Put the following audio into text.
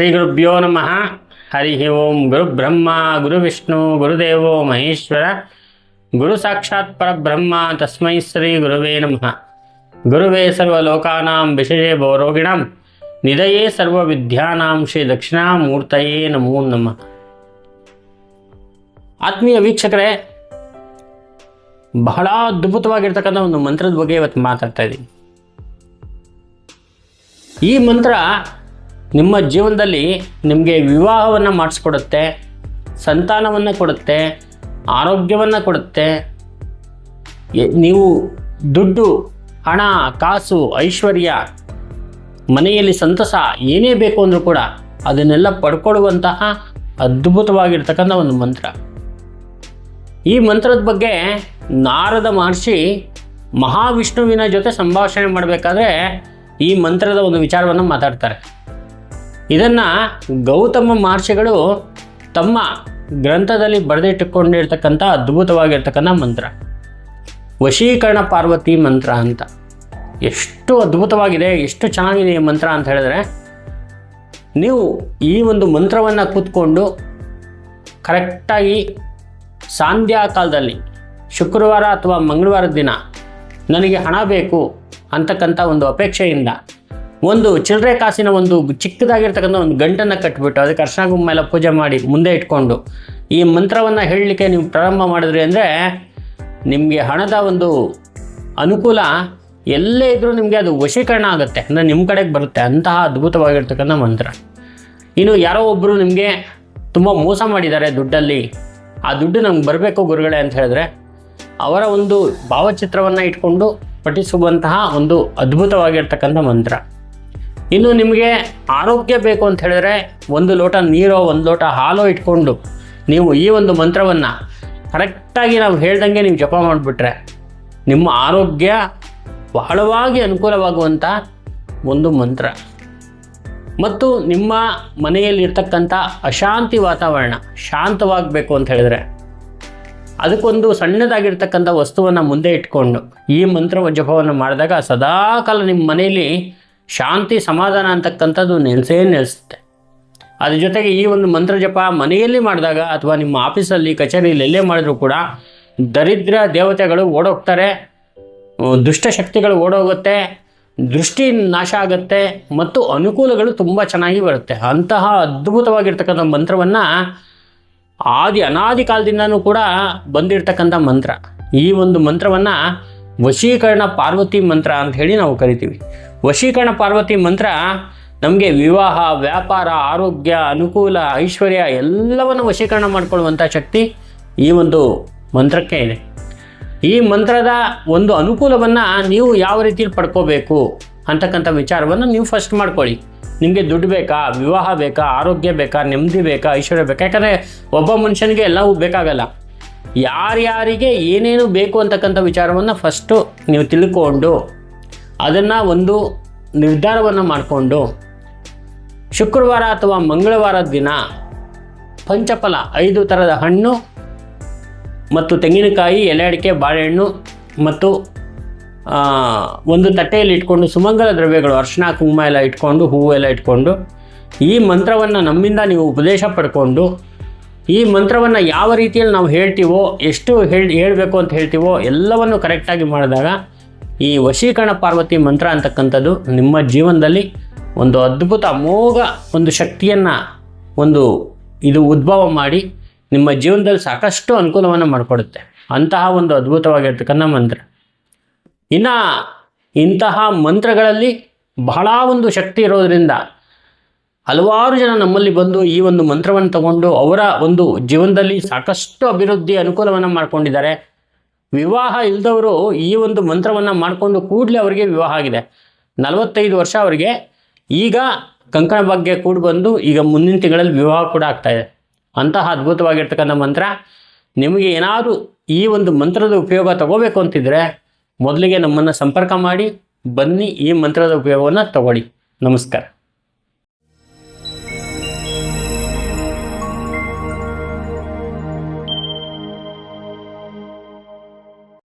ಶ್ರೀ ಗುರುಭ್ಯೋ ನಮಃ. ಹರಿ ಓಂ ಗುರು ಬ್ರಹ್ಮ, ಗುರು ವಿಷ್ಣು ಗುರುದೇವೋ ಮಹೇಶ್ವರ, ಗುರು ಸಾಕ್ಷಾತ್ ಪರಬ್ರಹ್ಮ ತಸ್ಮೈ ಶ್ರೀ ಗುರುವೇ ನಮಃ. ಗುರುವೇ ಸರ್ವಲೋಕಾನಾಂ ವಿಷಯೇ ಭವರೋಗಿಣಾಂ ನಿಧಯೇ ಸರ್ವವಿದ್ಯಾನಾಂ ಶ್ರೀ ದಕ್ಷಿಣಾಮೂರ್ತಯೇ ನಮೋ ನಮಃ. ಆತ್ಮೀಯ ವೀಕ್ಷಕರೇ, ಬಹಳ ಅದ್ಭುತವಾಗಿರ್ತಕ್ಕಂಥ ಒಂದು ಮಂತ್ರದ ಬಗ್ಗೆ ಇವತ್ತು ಮಾತಾಡ್ತಾ ಇದ್ದೀನಿ. ಈ ಮಂತ್ರ ನಿಮ್ಮ ಜೀವನದಲ್ಲಿ ನಿಮಗೆ ವಿವಾಹವನ್ನು ಮಾಡಿಸ್ಕೊಡುತ್ತೆ, ಸಂತಾನವನ್ನು ಕೊಡುತ್ತೆ, ಆರೋಗ್ಯವನ್ನು ಕೊಡುತ್ತೆ ನೀವು ದುಡ್ಡು, ಹಣ, ಕಾಸು, ಐಶ್ವರ್ಯ, ಮನೆಯಲ್ಲಿ ಸಂತಸ ಏನೇ ಬೇಕು ಅಂದರೂ ಕೂಡ ಅದನ್ನೆಲ್ಲ ಪಡ್ಕೊಳ್ಳುವಂತಹ ಅದ್ಭುತವಾಗಿರ್ತಕ್ಕಂಥ ಒಂದು ಮಂತ್ರ. ಈ ಮಂತ್ರದ ಬಗ್ಗೆ ನಾರದ ಮಹರ್ಷಿ ಮಹಾವಿಷ್ಣುವಿನ ಜೊತೆ ಸಂಭಾಷಣೆ ಮಾಡಬೇಕಾದ್ರೆ ಈ ಮಂತ್ರದ ಒಂದು ವಿಚಾರವನ್ನು ಮಾತಾಡ್ತಾರೆ. ಇದನ್ನು ಗೌತಮ ಮಹರ್ಷಿಗಳು ತಮ್ಮ ಗ್ರಂಥದಲ್ಲಿ ಬರೆದಿಟ್ಟುಕೊಂಡಿರ್ತಕ್ಕಂಥ ಅದ್ಭುತವಾಗಿರ್ತಕ್ಕಂಥ ಮಂತ್ರ. ವಶೀಕರಣ ಪಾರ್ವತಿ ಮಂತ್ರ ಅಂತ. ಎಷ್ಟು ಅದ್ಭುತವಾಗಿದೆ, ಎಷ್ಟು ಚೆನ್ನಾಗಿದೆ ಈ ಮಂತ್ರ ಅಂತ ಹೇಳಿದ್ರೆ, ನೀವು ಈ ಒಂದು ಮಂತ್ರವನ್ನು ಕೂತ್ಕೊಂಡು ಕರೆಕ್ಟಾಗಿ ಸಾಂಧ್ಯಾ ಕಾಲದಲ್ಲಿ ಶುಕ್ರವಾರ ಅಥವಾ ಮಂಗಳವಾರದ ದಿನ ನನಗೆ ಹಣ ಬೇಕು ಅಂತಕ್ಕಂಥ ಒಂದು ಅಪೇಕ್ಷೆಯಿಂದ ಒಂದು ಚಿಲ್ಲರೆ ಕಾಸಿನ ಒಂದು ಚಿಕ್ಕದಾಗಿರ್ತಕ್ಕಂಥ ಒಂದು ಗಂಟನ್ನು ಕಟ್ಟಿಬಿಟ್ಟು ಅದಕ್ಕೆ ಅರ್ಶನ ಎಲ್ಲ ಪೂಜೆ ಮಾಡಿ ಮುಂದೆ ಇಟ್ಕೊಂಡು ಈ ಮಂತ್ರವನ್ನು ಹೇಳಲಿಕ್ಕೆ ನೀವು ಪ್ರಾರಂಭ ಮಾಡಿದ್ರಿ ಅಂದರೆ ನಿಮಗೆ ಹಣದ ಒಂದು ಅನುಕೂಲ ಎಲ್ಲೇ ಇದ್ದರೂ ನಿಮಗೆ ಅದು ವಶೀಕರಣ ಆಗುತ್ತೆ. ಅಂದರೆ ನಿಮ್ಮ ಕಡೆಗೆ ಬರುತ್ತೆ. ಅಂತಹ ಅದ್ಭುತವಾಗಿರ್ತಕ್ಕಂಥ ಮಂತ್ರ. ಇನ್ನು ಯಾರೋ ಒಬ್ಬರು ನಿಮಗೆ ತುಂಬ ಮೋಸ ಮಾಡಿದ್ದಾರೆ ದುಡ್ಡಲ್ಲಿ. ಆ ದುಡ್ಡು ನಮ್ಗೆ ಬರಬೇಕು ಗುರುಗಳೇ ಅಂತ ಹೇಳಿದ್ರೆ ಅವರ ಒಂದು ಭಾವಚಿತ್ರವನ್ನು ಇಟ್ಕೊಂಡು ಪಠಿಸುವಂತಹ ಒಂದು ಅದ್ಭುತವಾಗಿರ್ತಕ್ಕಂಥ ಮಂತ್ರ. ಇನ್ನು ನಿಮಗೆ ಆರೋಗ್ಯ ಬೇಕು ಅಂತ ಹೇಳಿದ್ರೆ ಒಂದು ಲೋಟ ನೀರೋ, ಒಂದು ಲೋಟ ಹಾಲೋ ಇಟ್ಕೊಂಡು ನೀವು ಈ ಒಂದು ಮಂತ್ರವನ್ನು ಕರೆಕ್ಟಾಗಿ ನಾವು ಹೇಳ್ದಂಗೆ ನೀವು ಜಪ ಮಾಡಿಬಿಟ್ರೆ ನಿಮ್ಮ ಆರೋಗ್ಯ ಬಹಳವಾಗಿ ಅನುಕೂಲವಾಗುವಂಥ ಒಂದು ಮಂತ್ರ. ಮತ್ತು ನಿಮ್ಮ ಮನೆಯಲ್ಲಿರ್ತಕ್ಕಂಥ ಅಶಾಂತಿ ವಾತಾವರಣ ಶಾಂತವಾಗಬೇಕು ಅಂತ ಹೇಳಿದ್ರೆ ಅದಕ್ಕೊಂದು ಸಣ್ಣದಾಗಿರ್ತಕ್ಕಂಥ ವಸ್ತುವನ್ನು ಮುಂದೆ ಇಟ್ಕೊಂಡು ಈ ಮಂತ್ರ ಜಪವನ್ನು ಮಾಡಿದಾಗ ಸದಾಕಾಲ ನಿಮ್ಮ ಮನೆಯಲ್ಲಿ ಶಾಂತಿ ಸಮಾಧಾನ ಅಂತಕ್ಕಂಥದ್ದು ನೆಲೆಸೇ ನೆಲೆಸುತ್ತೆ. ಅದ್ರ ಜೊತೆಗೆ ಈ ಒಂದು ಮಂತ್ರ ಜಪ ಮನೆಯಲ್ಲಿ ಮಾಡಿದಾಗ ಅಥವಾ ನಿಮ್ಮ ಆಫೀಸಲ್ಲಿ, ಕಚೇರಿಯಲ್ಲಿ ಎಲ್ಲೇ ಮಾಡಿದ್ರು ಕೂಡ ದರಿದ್ರ ದೇವತೆಗಳು ಓಡೋಗ್ತಾರೆ. ದುಷ್ಟಶಕ್ತಿಗಳು ಓಡೋಗುತ್ತೆ, ದೃಷ್ಟಿ ನಾಶ ಆಗುತ್ತೆ ಮತ್ತು ಅನುಕೂಲಗಳು ತುಂಬ ಚೆನ್ನಾಗಿ ಬರುತ್ತೆ. ಅಂತಹ ಅದ್ಭುತವಾಗಿರ್ತಕ್ಕಂಥ ಮಂತ್ರವನ್ನು ಆದಿ ಅನಾದಿ ಕಾಲದಿಂದನೂ ಕೂಡ ಬಂದಿರತಕ್ಕಂಥ ಮಂತ್ರ. ಈ ಒಂದು ಮಂತ್ರವನ್ನು ವಶೀಕರಣ ಪಾರ್ವತಿ ಮಂತ್ರ ಅಂತ ಹೇಳಿ ನಾವು ಕರಿತೀವಿ. ವಶೀಕರಣ ಪಾರ್ವತಿ ಮಂತ್ರ, ನಮಗೆ ವಿವಾಹ, ವ್ಯಾಪಾರ, ಆರೋಗ್ಯ, ಅನುಕೂಲ, ಐಶ್ವರ್ಯ ಎಲ್ಲವನ್ನು ವಶೀಕರಣ ಮಾಡಿಕೊಳ್ಳುವಂಥ ಶಕ್ತಿ ಈ ಒಂದು ಮಂತ್ರಕ್ಕೆ ಇದೆ. ಈ ಮಂತ್ರದ ಒಂದು ಅನುಕೂಲವನ್ನು ನೀವು ಯಾವ ರೀತಿಯಲ್ಲಿ ಪಡ್ಕೋಬೇಕು ಅಂತಕ್ಕಂಥ ವಿಚಾರವನ್ನು ನೀವು ಫಸ್ಟ್ ಮಾಡ್ಕೊಳ್ಳಿ. ನಿಮಗೆ ದುಡ್ಡು ಬೇಕಾ, ವಿವಾಹ ಬೇಕಾ, ಆರೋಗ್ಯ ಬೇಕಾ, ನೆಮ್ಮದಿ ಬೇಕಾ, ಐಶ್ವರ್ಯ ಬೇಕಾ? ಯಾಕಂದರೆ ಒಬ್ಬ ಮನುಷ್ಯನಿಗೆ ಎಲ್ಲವೂ ಬೇಕಾಗಲ್ಲ. ಯಾರ್ಯಾರಿಗೆ ಏನೇನು ಬೇಕು ಅಂತಕ್ಕಂಥ ವಿಚಾರವನ್ನು ಫಸ್ಟು ನೀವು ತಿಳ್ಕೊಂಡು ಅದನ್ನು ಒಂದು ನಿರ್ಧಾರವನ್ನು ಮಾಡಿಕೊಂಡು ಶುಕ್ರವಾರ ಅಥವಾ ಮಂಗಳವಾರದ ದಿನ ಪಂಚಫಲ ಐದು ಥರದ ಹಣ್ಣು ಮತ್ತು ತೆಂಗಿನಕಾಯಿ ಎಲೆ ಅಡಿಕೆ ಬಾಳೆಹಣ್ಣು ಮತ್ತು ಒಂದು ತಟ್ಟೆಯಲ್ಲಿ ಇಟ್ಕೊಂಡು ಸುಮಂಗಲ ದ್ರವ್ಯಗಳು ಅರ್ಶಿನ ಕುಂಕುಮ ಎಲ್ಲ ಇಟ್ಕೊಂಡು, ಹೂವು ಎಲ್ಲ ಇಟ್ಕೊಂಡು ಈ ಮಂತ್ರವನ್ನು ನಮ್ಮಿಂದ ನೀವು ಉಪದೇಶ ಪಡ್ಕೊಂಡು ಈ ಮಂತ್ರವನ್ನು ಯಾವ ರೀತಿಯಲ್ಲಿ ನಾವು ಹೇಳ್ತೀವೋ, ಎಷ್ಟು ಹೇಳಿ, ಹೇಳಬೇಕು ಅಂತ ಹೇಳ್ತೀವೋ ಎಲ್ಲವನ್ನು ಕರೆಕ್ಟಾಗಿ ಮಾಡಿದಾಗ ಈ ವಶೀಕರಣ ಪಾರ್ವತಿ ಮಂತ್ರ ಅಂತಕ್ಕಂಥದ್ದು ನಿಮ್ಮ ಜೀವನದಲ್ಲಿ ಒಂದು ಅದ್ಭುತ, ಅಮೋಘ ಒಂದು ಶಕ್ತಿಯನ್ನು ಒಂದು ಇದು ಉದ್ಭವ ಮಾಡಿ ನಿಮ್ಮ ಜೀವನದಲ್ಲಿ ಸಾಕಷ್ಟು ಅನುಕೂಲವನ್ನು ಮಾಡಿಕೊಡುತ್ತೆ. ಅಂತಹ ಒಂದು ಅದ್ಭುತವಾಗಿರ್ತಕ್ಕಂಥ ಮಂತ್ರ. ಇನ್ನು ಇಂತಹ ಮಂತ್ರಗಳಲ್ಲಿ ಬಹಳ ಒಂದು ಶಕ್ತಿ ಇರೋದರಿಂದ ಹಲವಾರು ಜನ ನಮ್ಮಲ್ಲಿ ಬಂದು ಈ ಒಂದು ಮಂತ್ರವನ್ನು ತಗೊಂಡು ಅವರ ಒಂದು ಜೀವನದಲ್ಲಿ ಸಾಕಷ್ಟು ಅಭಿವೃದ್ಧಿ ಅನುಕೂಲವನ್ನು ಮಾಡ್ಕೊಂಡಿದ್ದಾರೆ. ವಿವಾಹ ಇಲ್ಲದವರು ಈ ಒಂದು ಮಂತ್ರವನ್ನು ಮಾಡಿಕೊಂಡು ಕೂಡಲೇ ಅವರಿಗೆ ವಿವಾಹ ಆಗಿದೆ. ನಲವತ್ತೈದು ವರ್ಷ ಅವರಿಗೆ. ಈಗ ಕಂಕಣ ಬಗ್ಗೆ ಕೂಡ ಬಂದು ಈಗ ಮುಂದಿನ ತಿಂಗಳಲ್ಲಿ ವಿವಾಹ ಕೂಡ ಆಗ್ತಾ ಇದೆ. ಅಂತಹ ಅದ್ಭುತವಾಗಿರ್ತಕ್ಕಂಥ ಮಂತ್ರ. ನಿಮಗೆ ಏನಾದರೂ ಈ ಒಂದು ಮಂತ್ರದ ಉಪಯೋಗ ತಗೋಬೇಕು ಅಂತಿದ್ರೆ ಮೊದಲಿಗೆ ನಮ್ಮನ್ನು ಸಂಪರ್ಕ ಮಾಡಿ, ಬನ್ನಿ ಈ ಮಂತ್ರದ ಉಪಯೋಗವನ್ನು ತಗೊಳ್ಳಿ. ನಮಸ್ಕಾರ.